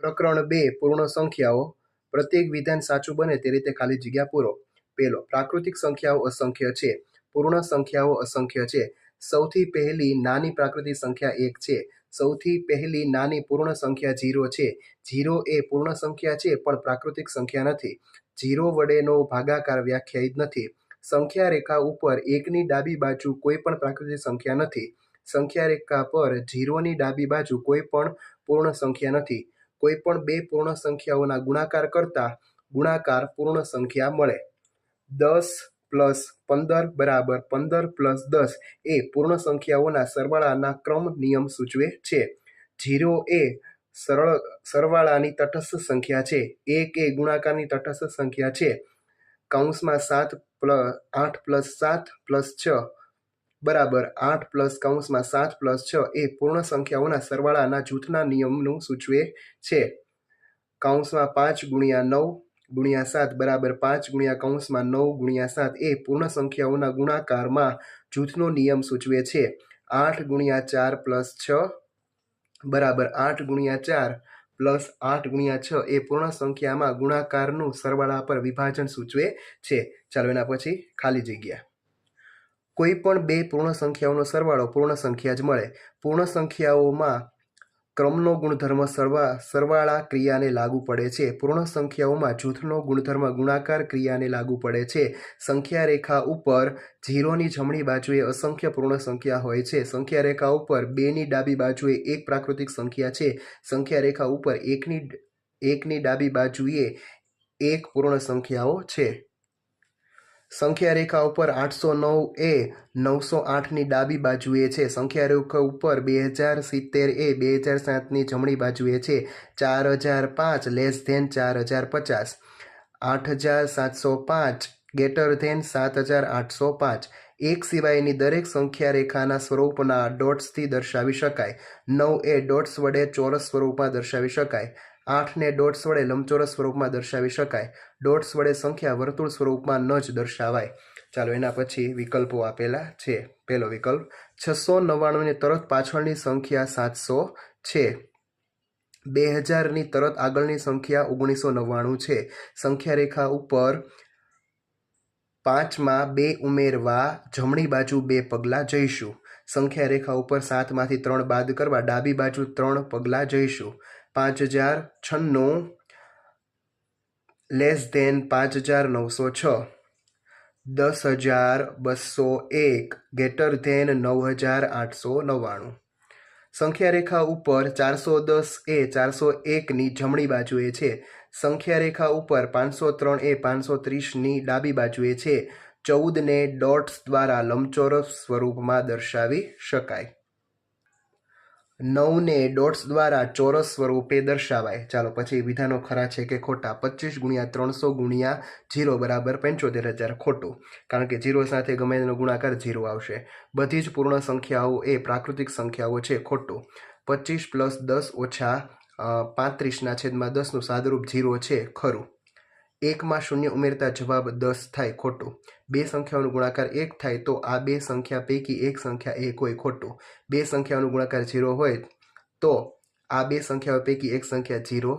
પ્રકરણ બે, પૂર્ણ સંખ્યાઓ. પ્રત્યેક વિધાન સાચું બને તે રીતે ખાલી જગ્યા પૂરો. પેલો પ્રાકૃતિક સંખ્યાઓ અસંખ્ય છે. પૂર્ણ સંખ્યાઓ અસંખ્ય છે. સૌથી પહેલી નાની પ્રાકૃતિક સંખ્યા એક છે. સૌથી પહેલી નાની પૂર્ણ સંખ્યા જીરો છે. જીરો એ પૂર્ણ સંખ્યા છે, પણ પ્રાકૃતિક સંખ્યા નથી. જીરો વડેનો ભાગાકાર વ્યાખ્યાયિત નથી. સંખ્યા રેખા ઉપર એકની ડાબી બાજુ કોઈ પણ પ્રાકૃતિક સંખ્યા નથી. સંખ્યા રેખા પર જીરોની ડાબી બાજુ કોઈ પણ પૂર્ણ સંખ્યા નથી. કોઈ પણ બે પૂર્ણ સંખ્યાઓના ગુણાકાર કરતા ગુણાકાર પૂર્ણ સંખ્યા મળે. દસ પ્લસ પંદર બરાબર પંદર પ્લસ દસ એ પૂર્ણ સંખ્યાઓના સરવાળાના ક્રમ નિયમ સૂચવે છે. જીરો એ સરળ, સરવાળાની તટસ્થ સંખ્યા છે. એક એ ગુણાકારની તટસ્થ સંખ્યા છે. કૌંસમાં સાત પ્લસ આઠ પ્લસ સાત પ્લસ છ બરાબર આઠ પ્લસ કૌંસમાં સાત પ્લસ છ એ પૂર્ણ સંખ્યાઓના સરવાળાના જૂથના નિયમનું સૂચવે છે. કૌંસમાં પાંચ ગુણ્યા નવ ગુણ્યા સાત બરાબર પાંચ ગુણ્યા કૌંસમાં નવ ગુણ્યા સાત એ પૂર્ણ સંખ્યાઓના ગુણાકારમાં જૂથનો નિયમ સૂચવે છે. આઠ ગુણ્યા ચાર પ્લસ છ બરાબર આઠ ગુણ્યા ચાર પ્લસ આઠ ગુણ્યા છ એ પૂર્ણ સંખ્યામાં ગુણાકારનું સરવાળા પર વિભાજન સૂચવે છે. ચાલો એના પછી ખાલી જગ્યા. કોઈ પણ બે પૂર્ણ સંખ્યાઓનો સરવાળો પૂર્ણ સંખ્યા જ મળે. પૂર્ણ સંખ્યાઓમાં ક્રમનો ગુણધર્મ સરવા, સરવાળા ક્રિયાને લાગુ પડે છે. પૂર્ણ સંખ્યાઓમાં જૂથનો ગુણધર્મ ગુણાકાર ક્રિયાને લાગુ પડે છે. સંખ્યા રેખા ઉપર ઝીરોની જમણી બાજુએ અસંખ્ય પૂર્ણ સંખ્યા હોય છે. સંખ્યા રેખા ઉપર બેની ડાબી બાજુએ એક પ્રાકૃતિક સંખ્યા છે. સંખ્યા રેખા ઉપર એકની એકની ડાબી બાજુએ એક પૂર્ણ સંખ્યાઓ છે. સંખ્યા રેખા ઉપર આઠસો નવ એ નવસો આઠની ડાબી બાજુએ છે. સંખ્યા રેખા ઉપર બે હજાર સિત્તેર એ બે હજાર સાતની જમણી બાજુએ છે. ચાર હજાર પાંચ લેસ ધેન ચાર હજાર પચાસ. આઠ હજાર સાતસો પાંચ ગેટર ધેન સાત હજાર આઠસો પાંચ. એક સિવાયની દરેક સંખ્યા રેખાના સ્વરૂપના ડોટ્સથી દર્શાવી શકાય. નવ એ ડોટ્સ વડે ચોરસ સ્વરૂપમાં દર્શાવી શકાય. આઠને ડોટ્સ વડે લંબચોરસ સ્વરૂપમાં દર્શાવી શકાય. ડોટ્સ વડે સંખ્યા વર્તુળ સ્વરૂપમાં ન જ દર્શાવાય. ચાલો એના પછી વિકલ્પો આપેલા છે. પહેલો વિકલ્પ, છસો નવ્વાણુંની તરત પાછળની સંખ્યા સાતસો છે. બે હજારની તરત આગળની સંખ્યા ઓગણીસો નવ્વાણું છે. સંખ્યા રેખા ઉપર પાંચમાં બે ઉમેરવા જમણી બાજુ બે પગલાં જઈશું. સંખ્યા રેખા ઉપર સાતમાંથી ત્રણ બાદ કરવા ડાબી બાજુ ત્રણ પગલાં જઈશું. પાંચ હજાર છન્નું લેસ ધેન પાંચ હજાર નવસો છ, દસ હજાર બસો એક ગેટર ધેન નવ હજાર આઠસો નવ્વાણું. સંખ્યા રેખા ઉપર ચારસો દસ એ, ચારસો એકની જમણી બાજુએ છે. સંખ્યા રેખા ઉપર પાંચસો ત્રણ એ, પાંચસો ત્રીસની ડાબી બાજુએ છે. ચૌદને ડોટ્સ દ્વારા લંબચોરસ સ્વરૂપમાં દર્શાવી શકાય. નવને ડોટ્સ દ્વારા ચોરસ સ્વરૂપે દર્શાવાય. ચાલો પછી વિધાનો ખરા છે કે ખોટા? પચીસ ગુણ્યા ત્રણસો ગુણ્યા જીરો બરાબર પંચોતેર હજાર ખોટું. કારણ કે જીરો સાથે ગમે તેનો ગુણાકાર જીરો આવશે. બધી જ પૂર્ણ સંખ્યાઓ એ પ્રાકૃતિક સંખ્યાઓ છે ખોટું. પચીસ પ્લસ દસ ઓછા પાંત્રીસના છેદમાં દસનું સાદરૂપ જીરો છે ખરું. એકમાં શૂન્ય ઉમેરતા જવાબ દસ થાય ખોટો. બે સંખ્યાઓનો ગુણાકાર એક થાય તો આ બે સંખ્યા પૈકી એક સંખ્યા એક હોય ખોટો. બે સંખ્યાઓનો ગુણાકાર ઝીરો હોય તો આ બે સંખ્યાઓ પૈકી એક સંખ્યા ઝીરો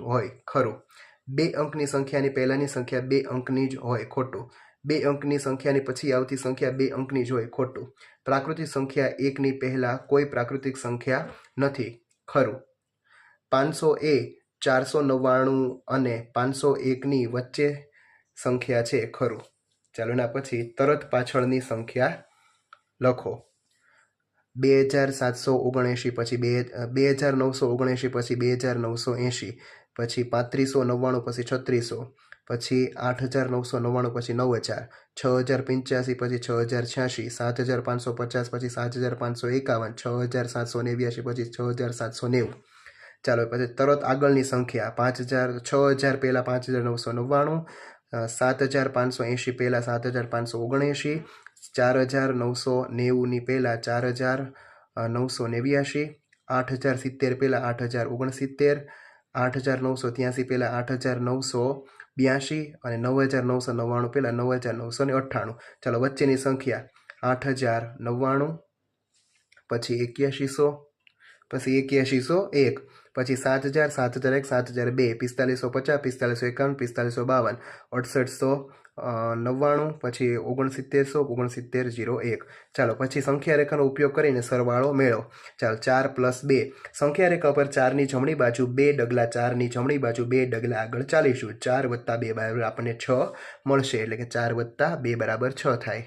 હોય, ખરો. બે અંકની સંખ્યાની પહેલાંની સંખ્યા બે અંકની જ હોય, ખોટો. બે અંકની સંખ્યાની પછી આવતી સંખ્યા બે અંકની જ હોય, ખોટું. પ્રાકૃતિક સંખ્યા એકની પહેલાં કોઈ પ્રાકૃતિક સંખ્યા નથી, ખરું. પાંચસો એ ચારસો નવ્વાણું અને પાંચસો એકની વચ્ચે સંખ્યા છે ખરું. ચાલો એના પછી તરત પાછળની સંખ્યા લખો. બે હજાર સાતસો ઓગણએંશી પછી બે બે હજાર નવસો ઓગણએંશી પછી બે હજાર નવસો એંશી, પછી પાંત્રીસો નવ્વાણું પછી છત્રીસો, પછી આઠ હજાર નવસો નવ્વાણું પછી નવ હજાર, છ હજાર પંચ્યાસી પછી છ હજાર છ્યાસી, સાત હજાર પાંચસો પચાસ પછી સાત હજાર પાંચસો એકાવન, છ હજાર સાતસો નેવ્યાસી પછી છ હજાર સાતસો નેવું. ચાલો પછી તરત આગળની સંખ્યા પાંચ હજાર, છ હજાર પહેલાં પાંચ હજાર નવસો નવ્વાણું સાત હજાર પાંચસો એંશી પહેલાં સાત હજાર પાંચસો ઓગણએંશી, ચાર હજાર નવસો નેવુંની પહેલાં ચાર હજાર નવસો નેવ્યાશી, આઠ હજાર સિત્તેર પહેલાં આઠ હજાર ઓગણસિત્તેર, આઠ હજાર નવસો ત્યાંસી પહેલાં આઠ હજાર નવસો બ્યાસી અને નવ હજાર નવસો નવ્વાણું પહેલાં નવ હજાર નવસો ને અઠ્ઠાણું. ચાલો વચ્ચેની સંખ્યા આઠ હજાર નવ્વાણું, પછી એક્યાશીસો પછી એક્યાસીસો એક, પછી સાત હજાર સાત હજાર એક, સાત હજાર બે, પિસ્તાલીસો પચાસ, પિસ્તાલીસો એકાવન, પિસ્તાલીસો બાવન અડસઠસો નવ્વાણું, પછી ઓગણસિત્તેરસો ઓગણસિત્તેર જીરો એક. ચાલો, પછી સંખ્યા રેખાનો ઉપયોગ કરીને સરવાળો મેળવો. ચાલો, ચાર પ્લસ બે. સંખ્યા રેખા પર ચારની જમણી બાજુ બે ડગલા ચારની જમણી બાજુ બે ડગલા આગળ ચાલીશું. ચાર વત્તા બે બરાબર આપણને છ મળશે, એટલે કે ચાર વત્તા બે બરાબર છ થાય.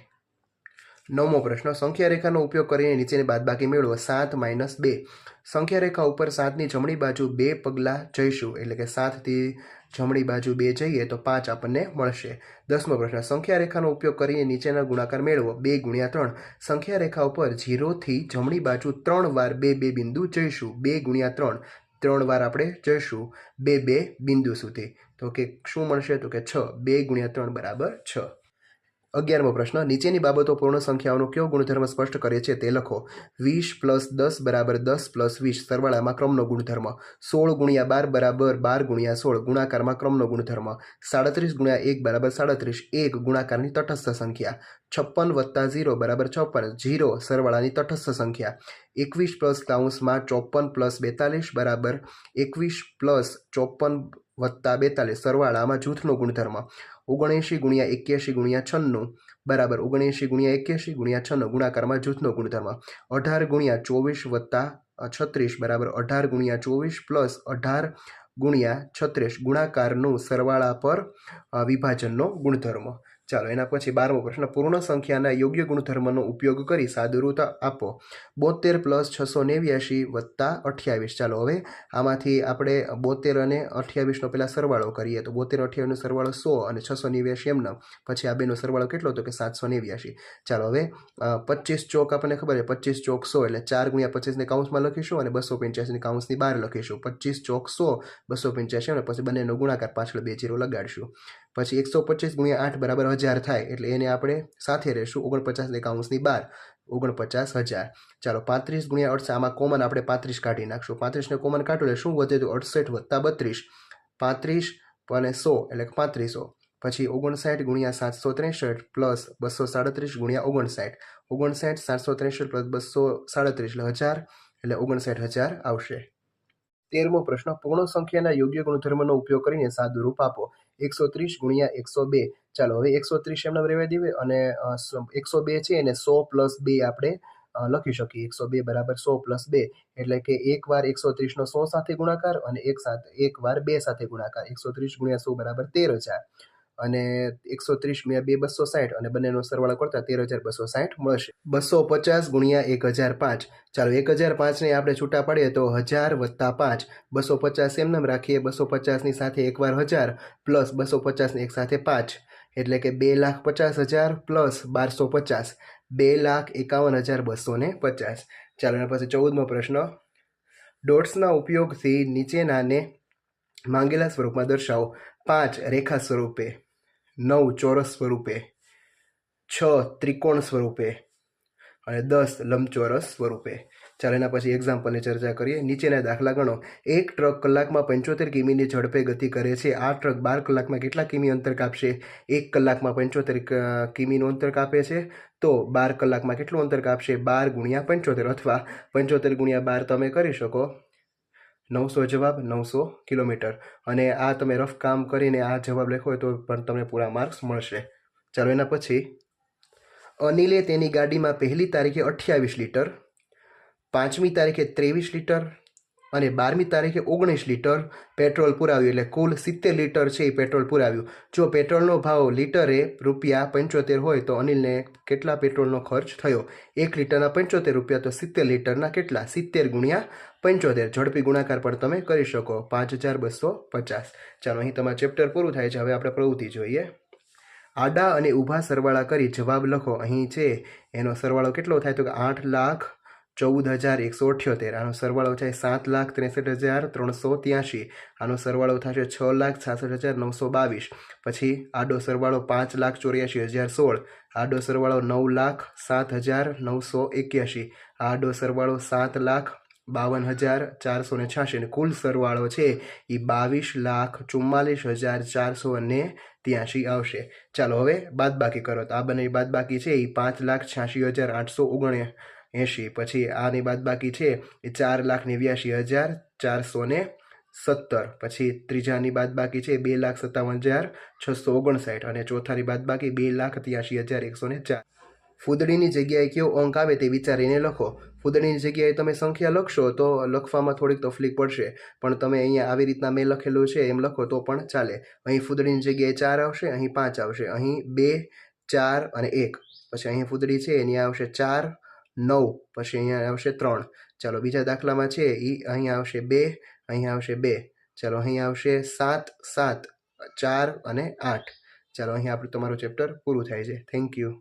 નવમો પ્રશ્ન સંખ્યા રેખાનો ઉપયોગ કરીને નીચેની બાદબાકી મેળવો, સાત માઇનસ બે. સંખ્યા રેખા ઉપર સાતની જમણી બાજુ બે પગલાં જઈશું, એટલે કે સાતથી જમણી બાજુ બે જઈએ તો પાંચ આપણને મળશે. દસમો પ્રશ્ન સંખ્યા રેખાનો ઉપયોગ કરીને નીચેના ગુણાકાર મેળવો, બે ગુણ્યા ત્રણ. સંખ્યા રેખા ઉપર જીરોથી જમણી બાજુ ત્રણ વાર બે બે બિંદુ જઈશું, બે ગુણ્યા ત્રણ. ત્રણ વાર આપણે જઈશું બે બે બિંદુ સુધી. તો કે શું મળશે? તો કે છ, બે ગુણ્યા ત્રણ બરાબર છ. અગિયારમો પ્રશ્ન, નીચેની બાબતો પૂર્ણ સંખ્યાઓનો કયો ગુણધર્મ સ્પષ્ટ કરે છે તે લખો. વીસ પ્લસ દસ બરાબર દસ પ્લસ વીસ સરવાળામાં ક્રમનો ગુણધર્મ. સોળ ગુણ્યા બાર બરાબર બાર ગુણ્યા સોળ ગુણાકારમાં ક્રમનો ગુણધર્મ. સાડત્રીસ ગુણ્યા એક બરાબર સાડત્રીસ, એક ગુણાકારની તટસ્થ સંખ્યા. છપ્પન વત્તા ઝીરો બરાબર છપ્પન, ઝીરો સરવાળાની તટસ્થ સંખ્યા. એકવીસ પ્લસ કાઉન્સમાં ચોપન પ્લસ બેતાલીસ બરાબર એકવીસ પ્લસ ચોપન વત્તા બેતાલીસ સરવાળામાં જૂથનો ગુણધર્મ. ઓગણએંશી ગુણ્યા એક્યાસી ગુણ્યા છન્નું બરાબર ઓગણએંશી ગુણ્યા એક્યાસી ગુણ્યા છન્નું ગુણાકારમાં જૂથનો ગુણધર્મ. અઢાર ગુણ્યા ચોવીસ વત્તા છત્રીસ બરાબર અઢાર ગુણ્યા ચોવીસ પ્લસ અઢાર ગુણ્યા છત્રીસ ગુણાકારનું સરવાળા પર વિભાજનનો ગુણધર્મ. ચાલો, એના પછી બારમો પ્રશ્ન. પૂર્ણ સંખ્યાના યોગ્ય ગુણધર્મનો ઉપયોગ કરી સાદુરૂતા આપો. બોતેર પ્લસ છસો નેવ્યાશી વત્તા અઠ્યાવીસ. ચાલો, હવે આમાંથી આપણે બોતેર અને અઠ્યાવીસનો પહેલાં સરવાળો કરીએ. તો બોતેર અઠ્યાવીસનો સરવાળો સો અને છસો નેવ્યાશી એમનો. પછી આ બેનો સરવાળો કેટલો હતો કે સાતસો નેવ્યાશી. ચાલો, હવે પચીસ ચોક આપણને ખબર છે. પચીસ ચોક સો એટલે ચાર ગુણ્યા પચીસને કાઉન્સમાં લખીશું અને બસો પંચ્યાસીની કાઉન્સની બહાર લખીશું. પચીસ ચોક સો, બસો પંચ્યાસી અને પછી બંનેનો ગુણાકાર પાછળ બે જીરો લગાડીશું. પછી એકસો પચીસ ગુણ્યા આઠ બરાબર હજાર થાય એટલે એને આપણે સાથે રહેશું ઓગણપચાસ એકાઉન્સની બાર, ઓગણપચાસ હજાર. ચાલો પાંત્રીસ ગુણ્યા અડસઠ આમાં કોમન આપણે પાંત્રીસ કાઢી નાખશું. પાંત્રીસને કોમન કાઢું એટલે શું વધે તો અડસઠ વત્તા બત્રીસ. પાંત્રીસ અને સો એટલે પાંત્રીસો. પછી ઓગણસાઠ ગુણ્યા સાતસો ત્રેસઠ પ્લસ બસો સાડત્રીસ ગુણ્યા ઓગણસાઠ. ઓગણસાઠ, સાતસો ત્રેસઠ પ્લસ બસો સાડત્રીસ એટલે હજાર એટલે ઓગણસાઠ હજાર આવશે. તેરમો પ્રશ્ન પૂર્ણ સંખ્યાના યોગ્ય ગુણધર્મનો ઉપયોગ કરીને સાદું રૂપ આપો. એકસો ત્રીસ ગુણ્યા એકસો બે. ચાલો, હવે એકસો ત્રીસ એમને રહેવા દેવે અને એકસો બે છે એને સો પ્લસ બે આપણે લખી શકીએ. એકસો બે બરાબર સો પ્લસ બે એટલે કે એક વાર એકસો ત્રીસનો સો સાથે ગુણાકાર અને એક સાથે એક વાર બે સાથે ગુણાકાર. એકસો ત્રીસ ગુણ્યા સો બરાબર તેર હજાર અને એકસો ત્રીસ ગુણ્યા બે બસો સાઠ અને બંનેનો સરવાળો કરતા તેર હજાર બસો સાઠ મળશે. બસો પચાસ ગુણ્યા એક હજાર પાંચ. ચાલો એક હજાર પાંચને આપણે છૂટા પાડીએ તો હજાર વત્તા પાંચ. બસો પચાસ એમને રાખીએ. બસો પચાસની સાથે એકવાર હજાર પ્લસ બસો પચાસની એક સાથે પાંચ. એટલે કે બે લાખ પચાસ હજાર પ્લસ બારસો પચાસ. બે લાખ એકાવન હજાર બસો ને પચાસ. ચાલો એના પછી ચૌદમો પ્રશ્ન. ડોટ્સના ઉપયોગથી નીચેનાને માંગેલા સ્વરૂપમાં દર્શાવો. પાંચ રેખા સ્વરૂપે. નવ ચોરસ સ્વરૂપે, છ ત્રિકોણ સ્વરૂપે અને દસ લંબચોરસ સ્વરૂપે. ચાલો એના પછી એક્ઝામ્પલની ચર્ચા કરીએ. નીચેના દાખલા ગણો. એક ટ્રક કલાકમાં પંચોતેર કિમીની ઝડપે ગતિ કરે છે. આ ટ્રક બાર કલાકમાં કેટલા કિમી અંતર કાપશે? એક કલાકમાં પંચોતેર કિમીનું અંતર કાપે છે. તો બાર કલાકમાં કેટલું અંતર કાપશે? બાર ગુણ્યા પંચોતેર અથવા પંચોતેર ગુણ્યા બાર તમે કરી શકો. નવસો જવાબ, નવસો કિલોમીટર. અને આ તમે રફ કામ કરીને આ જવાબ લખો તો પણ તમને પૂરા માર્ક્સ મળશે. ચાલો એના પછી, અનિલે તેની ગાડીમાં પહેલી તારીખે અઠ્યાવીસ લીટર, પાંચમી તારીખે ત્રેવીસ લીટર અને બારમી તારીખે ઓગણીસ લીટર પેટ્રોલ પુરાવ્યું, એટલે કુલ સિત્તેર લીટર છે એ પેટ્રોલ પુરાવ્યું. જો પેટ્રોલનો ભાવ લીટરે રૂપિયા પંચોતેર હોય તો અનિલને કેટલા પેટ્રોલનો ખર્ચ થયો? એક લીટરના પંચોતેર રૂપિયા તો સિત્તેર લીટરના કેટલા? સિત્તેર ગુણ્યા પંચોતેર. ઝડપી ગુણાકાર પણ તમે કરી શકો. પાંચ હજાર બસો પચાસ. ચાલો, અહીં તમારું ચેપ્ટર પૂરું થાય છે. હવે આપણે પ્રવૃત્તિ જોઈએ. આડા અને ઊભા સરવાળા કરી જવાબ લખો. અહીં છે, એનો સરવાળો કેટલો થાય તો કે આઠ લાખ ચૌદ હજાર એકસો અઠ્યોતેર. આનો સરવાળો થાય સાત લાખ ત્રેસઠ હજાર ત્રણસો ત્યાંશી. આનો સરવાળો થશે છ લાખ છાસઠ હજાર નવસો બાવીસ. પછી આડો સરવાળો પાંચ લાખ ચોર્યાસી હજાર સોળ. આડો સરવાળો નવ લાખ સાત હજાર નવસો એક્યાસી આડો સરવાળો સાત લાખ બાવન હજાર ચારસો ને છ્યાસી અને કુલ સરવાળો છે એ બાવીસ લાખ ચુમ્માલીસ હજાર ચારસો ને ત્યાંશી આવશે. ચાલો હવે બાદબાકી કરો. તો આ બંને બાદબાકી છે એ પાંચ લાખ છ્યાસી હજાર આઠસો ઓગણ એંશી. પછી આની બાદબાકી છે એ ચાર લાખ નેવ્યાશી હજાર ચારસો ને સત્તર. પછી ત્રીજાની બાદબાકી છે બે લાખ સત્તાવન હજાર છસો ઓગણસાઠ અને ચોથાની બાદબાકી બે લાખ ત્યાસી હજાર એકસો ને ચાર. ફૂદડીની જગ્યાએ કયો અંક આવે તે વિચારીને લખો. ફૂદડીની જગ્યાએ તમે સંખ્યા લખશો તો લખવામાં થોડીક તકલીફ પડશે. પણ તમે અહીંયા આવી રીતના મેં લખેલું છે એમ લખો તો પણ ચાલે. અહીં ફૂદડીની જગ્યાએ ચાર આવશે, અહીં પાંચ આવશે. અહીં બે, ચાર અને એક. પછી અહીં ફૂદડી છે, એની આવશે ચાર નવ, પછી અહીંયા આવશે ત્રણ. ચાલો, બીજા દાખલામાં છે એ અહીંયા આવશે બે અહીં આવશે બે. ચાલો અહીં આવશે સાત સાત, ચાર અને આઠ. ચાલો અહીં આપણું તમારું ચેપ્ટર પૂરું થાય છે. Thank you